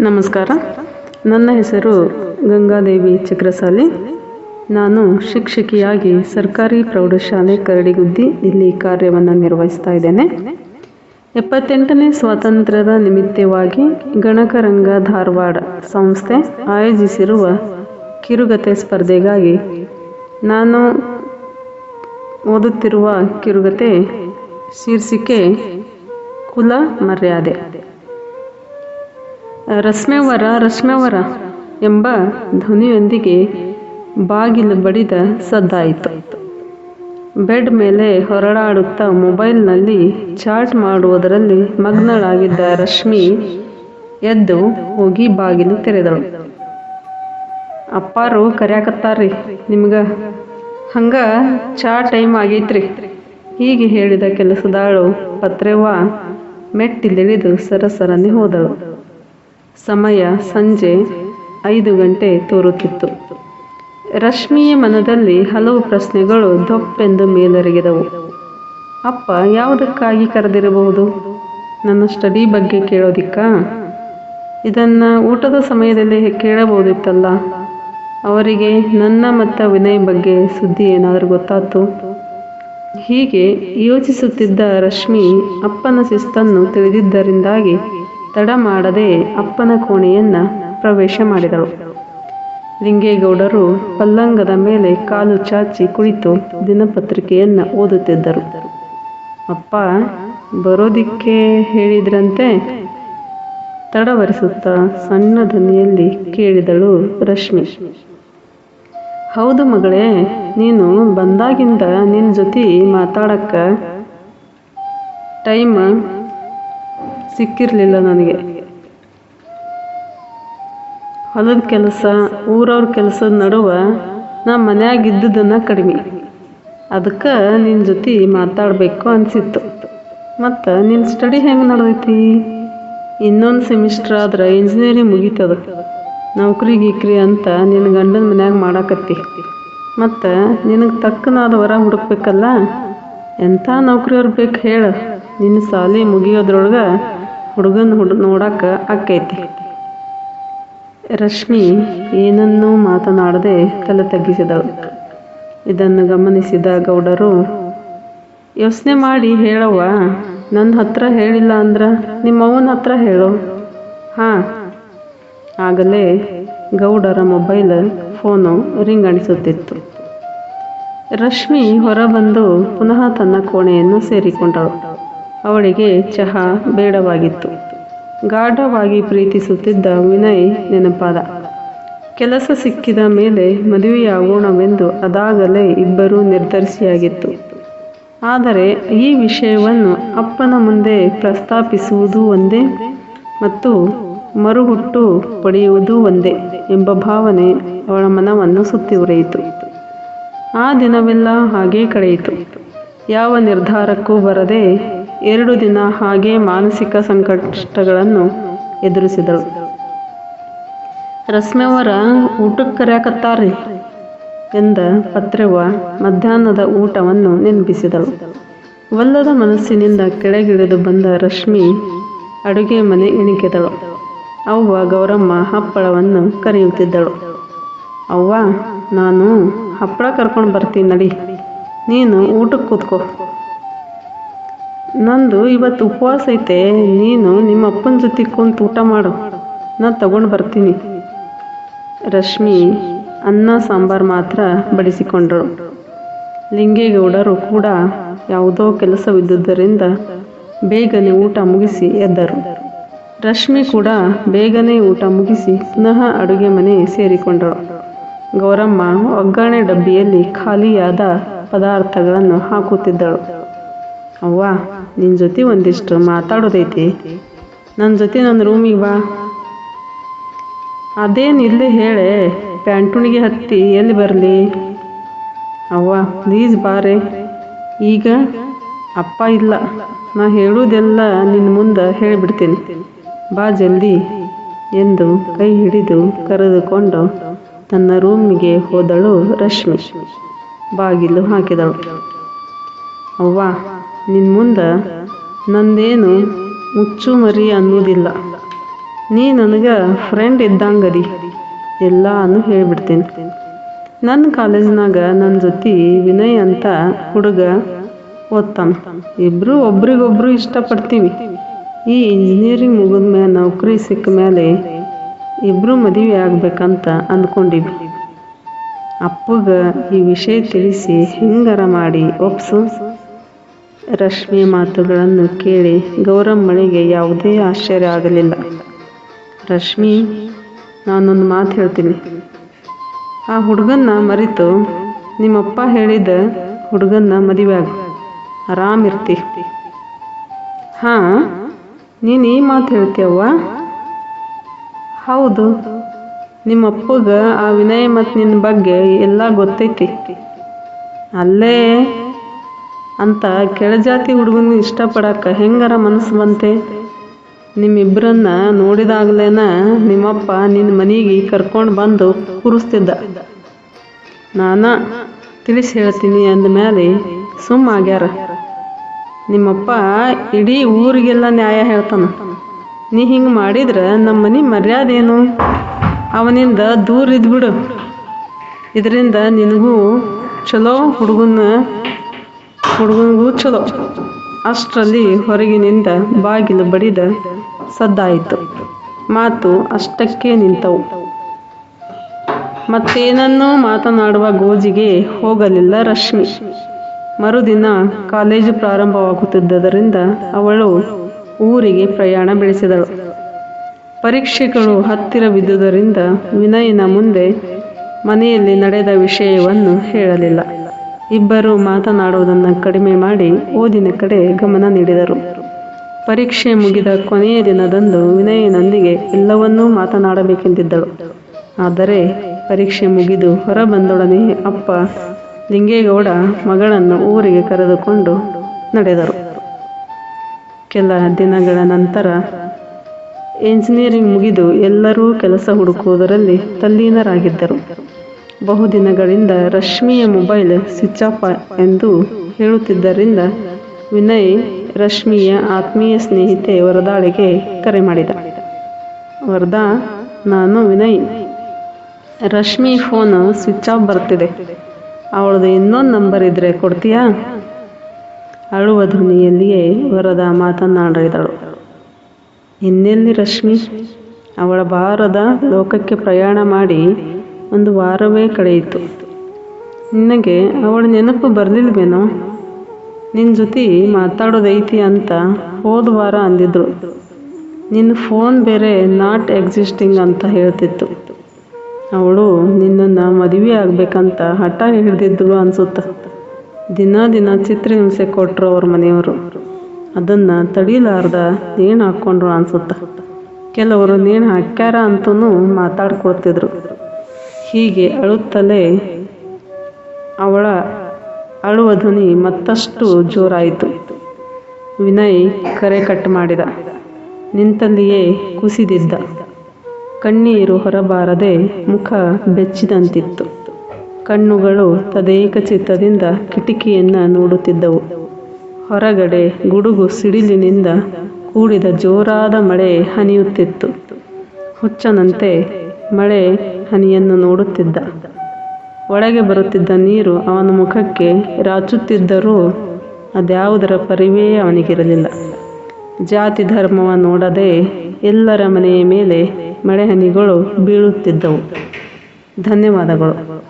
ನಮಸ್ಕಾರ. ನನ್ನ ಹೆಸರು ಗಂಗಾದೇವಿ ಚಕ್ರಸಾಲಿ. ನಾನು ಶಿಕ್ಷಕಿಯಾಗಿ ಸರ್ಕಾರಿ ಪ್ರೌಢಶಾಲೆ ಕರಡಿಗುದ್ದಿ ಇಲ್ಲಿ ಕಾರ್ಯವನ್ನು ನಿರ್ವಹಿಸ್ತಾ ಇದ್ದೇನೆ. ಎಪ್ಪತ್ತೆಂಟನೇ ಸ್ವಾತಂತ್ರ್ಯದ ನಿಮಿತ್ತವಾಗಿ ಗಣಕರಂಗ ಧಾರವಾಡ ಸಂಸ್ಥೆ ಆಯೋಜಿಸಿರುವ ಕಿರುಗತೆ ಸ್ಪರ್ಧೆಗಾಗಿ ನಾನು ಓದುತ್ತಿರುವ ಕಿರುಗತೆ ಶೀರ್ಷಿಕೆ ಕುಲ ಮರ್ಯಾದೆ. ರಸ್ಮೆವರ ರಸ್ಮೆವರ ಎಂಬ ಧ್ವನಿಯೊಂದಿಗೆ ಬಾಗಿಲು ಬಡಿದ ಸದ್ದಾಯಿತು. ಬೆಡ್ ಮೇಲೆ ಹೊರಳಾಡುತ್ತಾ ಮೊಬೈಲ್ನಲ್ಲಿ ಚಾಟ್ ಮಾಡುವುದರಲ್ಲಿ ಮಗ್ನಳಾಗಿದ್ದ ರಶ್ಮಿ ಎದ್ದು ಹೋಗಿ ಬಾಗಿಲು ತೆರೆದಳು. ಅಪ್ಪಾರು ಕರ್ಯಾಕತ್ತಾರ್ರಿ ನಿಮ್ಗ. ಹಂಗ ಚಾ ಟೈಮ್ ಆಗೈತ್ರಿ. ಹೀಗೆ ಹೇಳಿದ ಕೆಲಸದಾಳು ಪತ್ರೆವ್ವ ಮೆಟ್ಟಿಲಿಳಿದು ಸರಸರನೆ ಹೋದಳು. ಸಮಯ ಸಂಜೆ ಐದು ಗಂಟೆ ತೋರುತ್ತಿತ್ತು. ರಶ್ಮಿಯ ಮನದಲ್ಲಿ ಹಲವು ಪ್ರಶ್ನೆಗಳು ದೊಪ್ಪೆಂದು ಮೇಲೆರಗಿದವು. ಅಪ್ಪ, ಯಾವುದಕ್ಕಾಗಿ ಕರೆದಿರಬಹುದು? ನನ್ನ ಸ್ಟಡಿ ಬಗ್ಗೆ ಕೇಳೋದಿಕ್ಕಾ? ಇದನ್ನು ಊಟದ ಸಮಯದಲ್ಲಿ ಕೇಳಬಹುದಿತ್ತಲ್ಲ. ಅವರಿಗೆ ನನ್ನ ಮತ್ತು ವಿನಯ್ ಬಗ್ಗೆ ಸುದ್ದಿ ಏನಾದರೂ ಗೊತ್ತಾಯ್ತು? ಹೀಗೆ ಯೋಚಿಸುತ್ತಿದ್ದ ರಶ್ಮಿ ಅಪ್ಪನ ಶಿಸ್ತನ್ನು ತಿಳಿದಿದ್ದರಿಂದಾಗಿ ತಡ ಮಾಡದೆ ಅಪ್ಪನ ಕೋಣೆಯನ್ನ ಪ್ರವೇಶ ಮಾಡಿದಳು. ಲಿಂಗೇಗೌಡರು ಪಲ್ಲಂಗದ ಮೇಲೆ ಕಾಲು ಚಾಚಿ ಕುಳಿತು ದಿನಪತ್ರಿಕೆಯನ್ನ ಓದುತ್ತಿದ್ದರು. ಅಪ್ಪ, ಬರೋದಿಕ್ಕೆ ಹೇಳಿದ್ರಂತೆ? ತಡವರಿಸುತ್ತಾ ಸಣ್ಣ ಧ್ವನಿಯಲ್ಲಿ ಕೇಳಿದಳು ರಶ್ಮಿ. ಹೌದು ಮಗಳೇ, ನೀನು ಬಂದಾಗಿಂದ ನಿನ್ನ ಜೊತೆ ಮಾತಾಡಕ್ಕ ಟೈಮ್ ಸಿಕ್ಕಿರಲಿಲ್ಲ ನನಗೆ. ಹೊಲದ ಕೆಲಸ, ಊರವ್ರ ಕೆಲಸದ ನಡುವೆ ನಾ ಮನ್ಯಾಗ ಇದ್ದುದನ್ನು ಕಡಿಮೆ. ಅದಕ್ಕೆ ನಿನ್ನ ಜೊತೆ ಮಾತಾಡಬೇಕು ಅನಿಸಿತ್ತು. ಮತ್ತು ನಿನ್ನ ಸ್ಟಡಿ ಹೆಂಗೆ ನಡೆದೈತಿ? ಇನ್ನೊಂದು ಸೆಮಿಸ್ಟ್ರ್ ಆದ್ರೆ ಇಂಜಿನಿಯರಿಂಗ್ ಮುಗೀತದ. ನೌಕರಿ ಗೀಕ್ರಿ ಅಂತ ನಿನ್ನ ಗಂಡನ ಮನ್ಯಾಗ ಮಾಡಾಕತ್ತಿ. ಮತ್ತು ನಿನಗೆ ತಕ್ಕನಾದ ವರ ಹುಡುಕ್ಬೇಕಲ್ಲ? ಎಂಥ ನೌಕರಿಯವ್ರು ಬೇಕು ಹೇಳು. ನಿನ್ನ ಸಾಲಿ ಮುಗಿಯೋದ್ರೊಳಗೆ ಹುಡುಗನ ಹುಡು ನೋಡಕ್ಕೆ ಆಕೈತಿ ರಶ್ಮಿ ಏನನ್ನೂ ಮಾತನಾಡದೆ ತಲೆ ತಗ್ಗಿಸಿದಳು. ಇದನ್ನು ಗಮನಿಸಿದ ಗೌಡರು, ಯೋಚನೆ ಮಾಡಿ ಹೇಳವ್ವ ನನ್ನ ಹತ್ರ ಹೇಳಿಲ್ಲ ಅಂದ್ರೆ ನಿಮ್ಮವನ ಹತ್ರ ಹೇಳು. ಹಾಂ. ಆಗಲೇ ಗೌಡರ ಮೊಬೈಲ್ ಫೋನು ರಿಂಗ್ ಅಣಿಸುತ್ತಿತ್ತು. ರಶ್ಮಿ ಹೊರಬಂದು ಪುನಃ ತನ್ನ ಕೋಣೆಯನ್ನು ಸೇರಿಕೊಂಡಳು. ಅವಳಿಗೆ ಚಹಾ ಬೇಡವಾಗಿತ್ತು. ಗಾಢವಾಗಿ ಪ್ರೀತಿಸುತ್ತಿದ್ದ ವಿನಯ್ ನೆನಪಾದ. ಕೆಲಸ ಸಿಕ್ಕಿದ ಮೇಲೆ ಮದುವೆಯಾಗೋಣವೆಂದು ಅದಾಗಲೇ ಇಬ್ಬರೂ ನಿರ್ಧರಿಸಿಯಾಗಿತ್ತು. ಆದರೆ ಈ ವಿಷಯವನ್ನು ಅಪ್ಪನ ಮುಂದೆ ಪ್ರಸ್ತಾಪಿಸುವುದು ಒಂದೇ ಮತ್ತು ಮರುಹುಟ್ಟು ಪಡೆಯುವುದು ಒಂದೇ ಎಂಬ ಭಾವನೆ ಅವಳ ಮನವನ್ನು ಸುತ್ತಿ ಉರಿಯಿತು ಆ ದಿನವೆಲ್ಲ ಹಾಗೇ ಕಳೆಯಿತು. ಯಾವ ನಿರ್ಧಾರಕ್ಕೂ ಬರದೆ ಎರಡು ದಿನ ಹಾಗೆ ಮಾನಸಿಕ ಸಂಕಷ್ಟಗಳನ್ನು ಎದುರಿಸಿದಳು. ರಶ್ಮಿಯವರ ಊಟಕ್ಕೆ ಕರೆಯಕತ್ತಾರ್ರಿ ಎಂದ ಪತ್ರವ ಮಧ್ಯಾಹ್ನದ ಊಟವನ್ನು ನೆನಪಿಸಿದಳು. ಒಲ್ಲದ ಮನಸ್ಸಿನಿಂದ ಕೆಳಗಿಳಿದು ಬಂದ ರಶ್ಮಿ ಅಡುಗೆ ಮನೆ ಎಣಿಕೆದಳು. ಅವ್ವ ಗೌರಮ್ಮ ಹಪ್ಪಳವನ್ನು ಕರೆಯುತ್ತಿದ್ದಳು. ಅವ್ವ, ನಾನು ಹಪ್ಪಳ ಕರ್ಕೊಂಡು ಬರ್ತೀನಿ ನಡಿ, ನೀನು ಊಟಕ್ಕೆ ಕೂತ್ಕೋ. ನಂದು ಇವತ್ತು ಉಪವಾಸ ಐತೆ, ನೀನು ನಿಮ್ಮ ಅಪ್ಪನ ಜೊತೆ ಕುಂತು ಊಟ ಮಾಡು. ನಾನು ತಗೊಂಡು ಬರ್ತೀನಿ. ರಶ್ಮಿ ಅನ್ನ, ಸಾಂಬಾರು ಮಾತ್ರ ಬಡಿಸಿಕೊಂಡರು. ಲಿಂಗೇಗೌಡರು ಕೂಡ ಯಾವುದೋ ಕೆಲಸವಿದ್ದುದರಿಂದ ಬೇಗನೆ ಊಟ ಮುಗಿಸಿ ಎದ್ದರು. ರಶ್ಮಿ ಕೂಡ ಬೇಗನೆ ಊಟ ಮುಗಿಸಿ ಪುನಃ ಅಡುಗೆ ಮನೆ ಸೇರಿಕೊಂಡರು. ಗೌರಮ್ಮ ಒಗ್ಗರಣೆ ಡಬ್ಬಿಯಲ್ಲಿ ಖಾಲಿಯಾದ ಪದಾರ್ಥಗಳನ್ನು ಹಾಕುತ್ತಿದ್ದಳು. ಅವ್ವ ನಿನ್ನ ಜೊತೆ ಒಂದಿಷ್ಟು ಮಾತಾಡೋದೈತಿ. ನನ್ನ ಜೊತೆ ನನ್ನ ರೂಮಿಗೆ ಬಾ. ಅದೇನು ಇಲ್ಲೇ ಹೇಳೆ, ಪ್ಯಾಂಟುಣಿಗೆ ಹತ್ತಿ ಎಲ್ಲಿ ಬರಲಿ? ಅವ್ವ ಪ್ಲೀಸ್ ಬಾರೆ. ಈಗ ಅಪ್ಪ ಇಲ್ಲ. ನಾ ಹೇಳುವುದೆಲ್ಲ ನಿನ್ನ ಮುಂದೆ ಹೇಳಿಬಿಡ್ತೀನಿ. ಬಾ ಜಲ್ದಿ ಎಂದು ಕೈ ಹಿಡಿದು ಕರೆದುಕೊಂಡು ತನ್ನ ರೂಮಿಗೆ ಹೋದಳು ರಶ್ಮಿ. ಬಾಗಿಲು ಹಾಕಿದಳು. ಅವ್ವ ನಿನ್ನ ಮುಂದೆ ನಂದೇನು ಮುಚ್ಚು ಮರಿ ಅನ್ನೋದಿಲ್ಲ ನೀ ನನಗೆ ಫ್ರೆಂಡ್ ಇದ್ದಂಗದಿ ಎಲ್ಲಾನು ಹೇಳ್ಬಿಡ್ತೀನಿ. ನನ್ನ ಕಾಲೇಜ್ನಾಗ ನನ್ನ ಜೊತೆ ವಿನಯ್ ಅಂತ ಹುಡುಗ ಓದ್ತಾನ. ಇಬ್ಬರು ಒಬ್ರಿಗೊಬ್ರು ಇಷ್ಟಪಡ್ತೀವಿ. ಈ ಇಂಜಿನಿಯರಿಂಗ್ ಮುಗಿದ ಮೇಲೆ ನೌಕರಿ ಸಿಕ್ಕ ಮೇಲೆ ಇಬ್ಬರು ಮದುವೆ ಆಗ್ಬೇಕಂತ ಅಂದ್ಕೊಂಡಿವಿ ಅಪ್ಪಗ ಈ ವಿಷಯ ತಿಳಿಸಿ ಹಿಂಗಾರ ಮಾಡಿ ಒಪ್ಸು. ರಶ್ಮಿ ಮಾತುಗಳನ್ನು ಕೇಳಿ ಗೌರಮ್ಮಳಿಗೆ ಯಾವುದೇ ಆಶ್ಚರ್ಯ ಆಗಲಿಲ್ಲ. ರಶ್ಮಿ, ನಾನೊಂದು ಮಾತು ಹೇಳ್ತೀನಿ. ಆ ಹುಡುಗನ್ನ ಮರೆತು ನಿಮ್ಮಪ್ಪ ಹೇಳಿದ ಹುಡುಗನ್ನ ಮದುವೆ ಆಗ ಆರಾಮಿರ್ತಿ. ಹಾಂ, ನೀನು ಈ ಮಾತು ಹೇಳ್ತೀಯವ್ವ? ಹೌದು, ನಿಮ್ಮಪ್ಪಗ ಆ ವಿನಯ ಮತ್ತು ನಿನ್ನ ಬಗ್ಗೆ ಎಲ್ಲ ಗೊತ್ತೈತಿ. ಅಲ್ಲೇ ಅಂತ ಕೆಳಜಾತಿ ಹುಡುಗನ ಇಷ್ಟಪಡಕ್ಕೆ ಹೆಂಗಾರ ಮನಸ್ಸು ಬಂತೆ? ನಿಮ್ಮಿಬ್ಬರನ್ನ ನೋಡಿದಾಗಲೇನ ನಿಮ್ಮಪ್ಪ ನಿನ್ನ ಮನೆಗೆ ಕರ್ಕೊಂಡು ಬಂದು ಕೂರಿಸ್ತಿದ್ದ. ನಾನು ತಿಳಿಸಿ ಹೇಳ್ತೀನಿ ಅಂದಮೇಲೆ ಸುಮ್ಮ ಆಗ್ಯಾರ. ನಿಮ್ಮಪ್ಪ ಇಡೀ ಊರಿಗೆಲ್ಲ ನ್ಯಾಯ ಹೇಳ್ತಾನ. ನೀ ಹಿಂಗೆ ಮಾಡಿದ್ರೆ ನಮ್ಮ ಮನೆ ಮರ್ಯಾದೆ ಏನು ಅವನಿಂದ ದೂರ ಇದ್ಬಿಡು. ಇದರಿಂದ ನಿನಗೂ ಚಲೋ ಹುಡುಗನ ಹುಡುಗನಿಗೂ ಚಲೋ. ಅಷ್ಟರಲ್ಲಿ ಹೊರಗಿನಿಂದ ಬಾಗಿಲು ಬಡಿದ ಸದ್ದಾಯಿತು. ಮಾತು ಅಷ್ಟಕ್ಕೆ ನಿಂತವು. ಮತ್ತೇನನ್ನೂ ಮಾತನಾಡುವ ಗೋಜಿಗೆ ಹೋಗಲಿಲ್ಲ ರಶ್ಮಿ. ಮರುದಿನ ಕಾಲೇಜು ಪ್ರಾರಂಭವಾಗುತ್ತಿದ್ದರಿಂದ ಅವಳು ಊರಿಗೆ ಪ್ರಯಾಣ ಬೆಳೆಸಿದಳು. ಪರೀಕ್ಷೆಗಳು ಹತ್ತಿರವಿದ್ದುದರಿಂದ ವಿನಯನ ಮುಂದೆ ಮನೆಯಲ್ಲಿ ನಡೆದ ವಿಷಯವನ್ನು ಹೇಳಲಿಲ್ಲ. ಇಬ್ಬರು ಮಾತನಾಡುವುದನ್ನು ಕಡಿಮೆ ಮಾಡಿ ಓದಿನ ಕಡೆ ಗಮನ ನೀಡಿದರು. ಪರೀಕ್ಷೆ ಮುಗಿದ ಕೊನೆಯ ದಿನದಂದು ವಿನಯನೊಂದಿಗೆ ಎಲ್ಲವನ್ನೂ ಮಾತನಾಡಬೇಕೆಂದಿದ್ದಳು. ಆದರೆ ಪರೀಕ್ಷೆ ಮುಗಿದು ಹೊರಬಂದೊಡನೆ ಅಪ್ಪ ಲಿಂಗೇಗೌಡ ಮಗಳನ್ನು ಊರಿಗೆ ಕರೆದುಕೊಂಡು ನಡೆದರು. ಕೆಲ ದಿನಗಳ ನಂತರ ಎಂಜಿನಿಯರಿಂಗ್ ಮುಗಿದು ಎಲ್ಲರೂ ಕೆಲಸ ಹುಡುಕುವುದರಲ್ಲಿ ತಲ್ಲೀನರಾಗಿದ್ದರು. ಬಹುದಿನಗಳಿಂದ ರಶ್ಮಿಯ ಮೊಬೈಲ್ ಸ್ವಿಚ್ ಆಫ್ ಎಂದು ಹೇಳುತ್ತಿದ್ದರಿಂದ ವಿನಯ್ ರಶ್ಮಿಯ ಆತ್ಮೀಯ ಸ್ನೇಹಿತೆ ವರದಾಳಿಗೆ ಕರೆ ಮಾಡಿದ. ವರದಾ, ನಾನು Vinay. Rashmi phone switch off ಬರ್ತಿದೆ. ಅವಳದು ಇನ್ನೊಂದು ನಂಬರ್ ಇದ್ದರೆ ಕೊಡ್ತೀಯಾ? ಅಳುವ ಧ್ವನಿಯಲ್ಲಿಯೇ ವರದ ಮಾತನಾಡಿದಳು ಇನ್ನೆಲ್ಲಿ ರಶ್ಮಿ? ಅವಳ ಭಾರದ ಲೋಕಕ್ಕೆ ಪ್ರಯಾಣ ಮಾಡಿ ಒಂದು ವಾರವೇ ಕಳೆಯಿತು ನಿನಗೆ ಅವಳ ನೆನಪು ಬರಲಿಲ್ವೇನೋ? ನಿನ್ನ ಜೊತೆ ಮಾತಾಡೋದೈತಿ ಅಂತ ಹೋದ ವಾರ ಅಂದಿದ್ರು. ನಿನ್ನ ಫೋನ್ ಬೇರೆ ನಾಟ್ ಎಕ್ಸಿಸ್ಟಿಂಗ್ ಅಂತ ಹೇಳ್ತಿತ್ತು. ಅವಳು ನಿನ್ನನ್ನು ಮದುವೆ ಆಗಬೇಕಂತ ಹಠ ಹಿಡಿದಿದ್ದಳು ಅನ್ಸುತ್ತೆ. ದಿನ ದಿನ ಚಿತ್ರಹಿಂಸೆ ಕೊಟ್ಟರು ಅವ್ರ ಮನೆಯವರು. ಅದನ್ನು ತಡೀಲಾರ್ದ ನೇಣು ಹಾಕ್ಕೊಂಡ್ರು ಅನ್ಸುತ್ತೆ. ಕೆಲವರು ನೇಣು ಹಾಕ್ಯಾರ ಅಂತೂ ಮಾತಾಡ್ಕೊಳ್ತಿದ್ರು ಹೀಗೆ ಅಳುತ್ತಲೇ ಅವಳ ಅಳುವ ಧ್ವನಿ ಮತ್ತಷ್ಟು ಜೋರಾಯಿತು. ವಿನಯ್ ಕರೆ ಕಟ್ ಮಾಡಿದ. ನಿಂತಲ್ಲಿಯೇ ಕುಸಿದಿದ್ದ. ಕಣ್ಣೀರು ಹೊರಬಾರದೆ ಮುಖ ಬೆಚ್ಚಿದಂತಿತ್ತು. ಕಣ್ಣುಗಳು ತದೇಕ ಚಿತ್ತದಿಂದ ಕಿಟಕಿಯನ್ನು ನೋಡುತ್ತಿದ್ದವು. ಹೊರಗಡೆ ಗುಡುಗು ಸಿಡಿಲಿನಿಂದ ಕೂಡಿದ ಜೋರಾದ ಮಳೆ ಹನಿಯುತ್ತಿತ್ತು. ಹುಚ್ಚನಂತೆ ಮಳೆ ಹನಿಯನ್ನು ನೋಡುತ್ತಿದ್ದ. ಒಳಗೆ ಬರುತ್ತಿದ್ದ ನೀರು ಅವನ ಮುಖಕ್ಕೆ ರಾಚುತ್ತಿದ್ದರೂ ಅದ್ಯಾವುದರ ಪರಿವೇ ಅವನಿಗಿರಲಿಲ್ಲ. ಜಾತಿ ಧರ್ಮವ ನೋಡದೆ ಎಲ್ಲರ ಮನೆಯ ಮೇಲೆ ಮಳೆಹನಿಗಳು ಬೀಳುತ್ತಿದ್ದವು. ಧನ್ಯವಾದಗಳು.